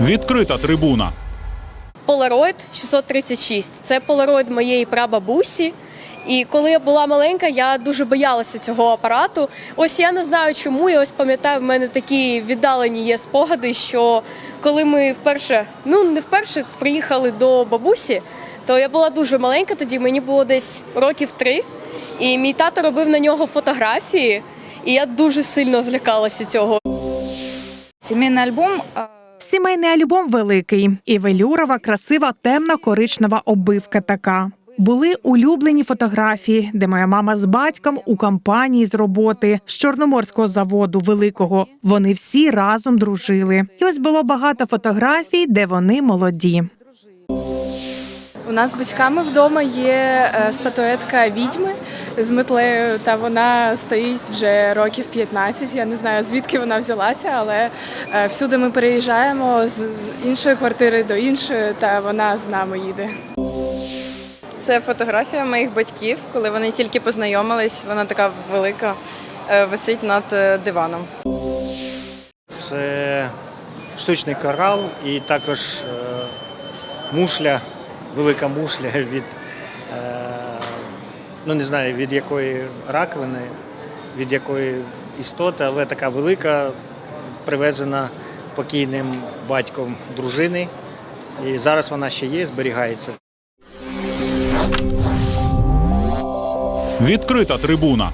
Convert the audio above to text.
Відкрита трибуна. Polaroid 636. Це Polaroid моєї прабабусі. І коли я була маленька, я дуже боялася цього апарату. Ось я не знаю чому. Я ось пам'ятаю, в мене такі віддалені є спогади, що коли ми вперше, ну не вперше приїхали до бабусі, то я була дуже маленька, тоді мені було десь років три. І мій тато робив на нього фотографії, і я дуже сильно злякалася цього. Сімейний альбом е, Сімейний альбом великий і велюрова, красива, темна коричнева обивка. така. Були улюблені фотографії, де моя мама з батьком у компанії з роботи з чорноморського заводу великого. Вони всі разом дружили. І ось було багато фотографій, де вони молоді. У нас з батьками вдома є е, статуетка відьми з метлею, та вона стоїть вже років 15. Я не знаю звідки вона взялася, але е, всюди ми переїжджаємо з іншої квартири до іншої, та вона з нами їде. Це фотографія моїх батьків, коли вони тільки познайомились. Вона така велика, е, висить над диваном. Це штучний корал і також мушля, велика мушля від, е, ну не знаю від якої раковини, від якої істоти, але така велика, привезена покійним батьком дружини. І зараз вона ще є, зберігається. Відкрита трибуна.